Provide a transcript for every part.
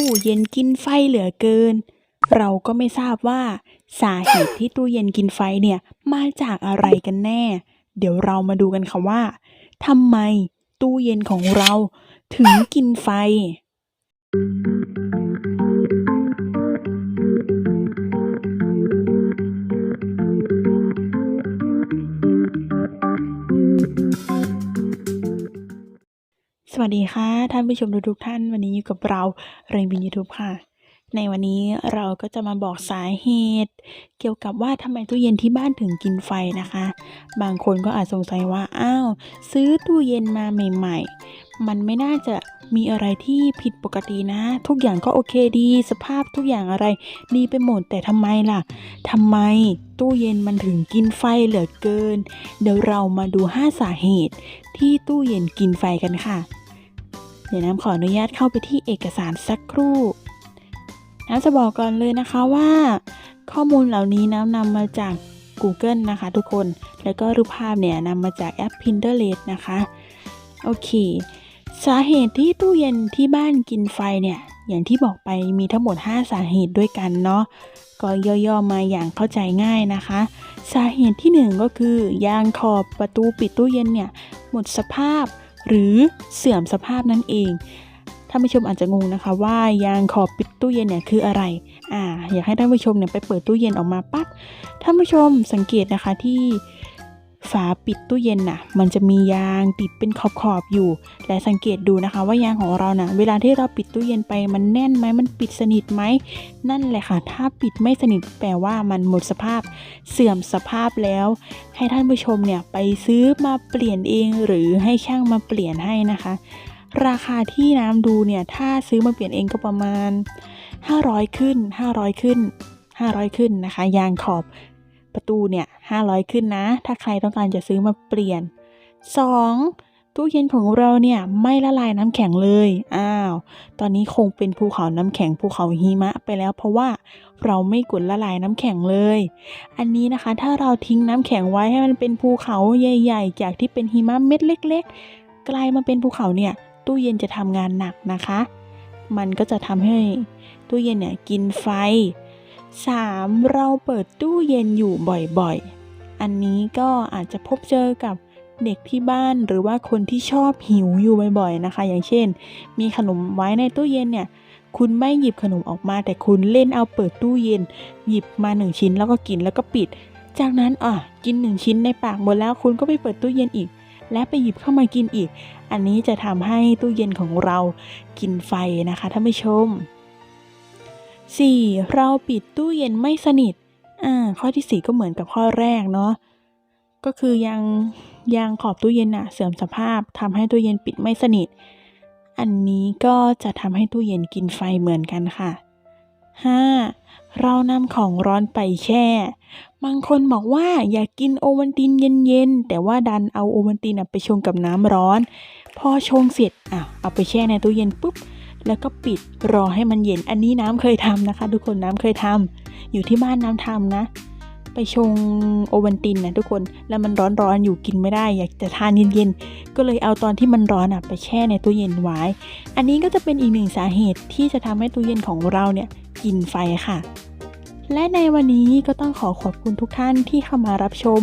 ตู้เย็นกินไฟเหลือเกิน เราก็ไม่ทราบว่า สาเหตุที่ตู้เย็นกินไฟเนี่ยมาจากอะไรกันแน่ เดี๋ยวเรามาดูกันค่ะว่าทำไมตู้เย็นของเราถึงกินไฟ วัสดีค่ะ ท่านผู้ชมทุกท่านวันนี้อยู่กับเราเรงบินยูทูบค่ะ ในวันนี้เราก็จะมาบอกสาเหตุ เกี่ยวกับว่าทำไมตู้เย็นที่บ้านถึงกินไฟนะคะ บางคนก็อาจสงสัยว่าอ้าวซื้อตู้เย็นมาใหม่ ๆ มันไม่น่าจะมีอะไรที่ผิดปกตินะ ทุกอย่างก็โอเคดี สภาพทุกอย่างอะไรดีไปหมดแต่ทำไมล่ะทำไมตู้เย็นมันถึงกินไฟเหลือเกิน เดี๋ยวเรามาดู 5 สาเหตุที่ตู้เย็นกินไฟกันค่ะ เดี๋ยวน้ำขออนุญาตเข้าไปที่เอกสารสักครู่ น้ำจะบอกก่อนเลยนะคะว่า ข้อมูลเหล่านี้น้ำนำมาจาก Google นะคะ ทุกคน แล้วก็รูปภาพเนี่ยนำมาจากแอป Pinterest นะคะ โอเค สาเหตุที่ตู้เย็นที่บ้านกินไฟเนี่ย อย่างที่บอกไปมีทั้งหมด 5 สาเหตุด้วยกันเนาะ ก็ย่อๆมาอย่างเข้าใจง่ายนะคะ สาเหตุที่ 1 ก็คือยางขอบประตูปิดตู้เย็นเนี่ยหมดสภาพ หรือเสื่อมสภาพนั่นเองท่านผู้ชมอาจจะงงนะคะ ว่ายางขอบปิดตู้เย็นเนี่ยคืออะไร อ่า อยากให้ท่านผู้ชมเนี่ยไปเปิดตู้เย็นออกมาปั๊บท่านผู้ชมสังเกตนะคะที่ ฝาปิดตู้เย็นน่ะ มันจะมียางติดเป็นขอบๆอบอยู่ และสังเกตดูนะคะว่ายางของเราน่ะ เวลาที่เราปิดตู้เย็นไปมันแน่นไหมมันปิดสนิทไหม นั่นแหละค่ะ ถ้าปิดไม่สนิทแปลว่ามันหมดสภาพเสื่อมสภาพแล้ว ให้ท่านผู้ชมเนี่ยไปซื้อมาเปลี่ยนเองหรือให้ช่างมาเปลี่ยนให้นะคะ ราคาที่น้ำดูเนี่ยถ้าซื้อมาเปลี่ยนเองก็ประมาณ 500 ขึ้น 500 ขึ้น500 ขึ้นนะคะ ยางขอบ ประตูเนี่ย500 ขึ้นนะ ถ้าใครต้องการจะซื้อมาเปลี่ยน 2. ตู้เย็นของเราเนี่ยไม่ละลายน้ำแข็งเลยอ้าวตอนนี้คงเป็นภูเขาน้ำแข็งภูเขาหิมะไปแล้ว เพราะว่าเราไม่กดละลายน้ำแข็งเลย อันนี้นะคะถ้าเราทิ้งน้ำแข็งไว้ให้มันเป็นภูเขาใหญ่ ๆ จากที่เป็นหิมะเม็ดเล็ก ๆ กลายมาเป็นภูเขาเนี่ยตู้เย็นจะทำงานหนักนะคะ มันก็จะทำให้ตู้เย็นเนี่ยกินไฟ 3. เราเปิดตู้เย็นอยู่บ่อยๆ อันนี้ก็อาจจะพบเจอกับเด็กที่บ้านหรือว่าคนที่ชอบหิวอยู่บ่อยๆนะคะ อย่างเช่น มีขนมไว้ในตู้เย็นเนี่ย คุณไม่หยิบขนมออกมา แต่คุณเล่นเอาเปิดตู้เย็น หยิบมาหนึ่งชิ้นแล้วก็กินแล้วก็ปิด จากนั้นอะกินหนึ่งชิ้นในปากหมดแล้วคุณก็ไปเปิดตู้เย็นอีก และไปหยิบเข้ามากินอีก อันนี้จะทำให้ตู้เย็นของเรากินไฟนะคะท่านผู้ชม 4. เราปิดตู้เย็นไม่สนิท อ่า ข้อที่ 4 ก็เหมือนกับข้อแรกเนาะ ก็คือยังยางขอบตู้เย็นอะเสื่อมสภาพทำให้ตู้เย็นปิดไม่สนิท อันนี้ก็จะทำให้ตู้เย็นกินไฟเหมือนกันค่ะ 5. เรานำของร้อนไปแช่ บางคนบอกว่าอยากกินโอวัลตินเย็นๆ แต่ว่าดันเอาโอวัลตินไปชงกับน้ำร้อน พอชงเสร็จอะเอาไปแช่ในตู้เย็นปุ๊บ แล้วก็ปิดรอให้มันเย็นอันนี้น้ำเคยทำนะคะ ทุกคนน้ำเคยทำอยู่ที่บ้านน้ำทำนะ ไปชงโอวัลตินนะทุกคนแล้วมันร้อนๆอยู่กินไม่ได้ อยากจะทานเย็นๆก็เลยเอาตอนที่มันร้อนอะไปแช่ในตู้เย็นไว้ อันนี้ก็จะเป็นอีกหนึ่งสาเหตุที่จะทำให้ตู้เย็นของเราเนี่ยกินไฟค่ะและในวันนี้ก็ต้องขอขอบคุณทุกท่านที่เข้ามารับชม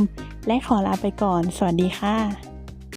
และขอลาไปก่อน สวัสดีค่ะ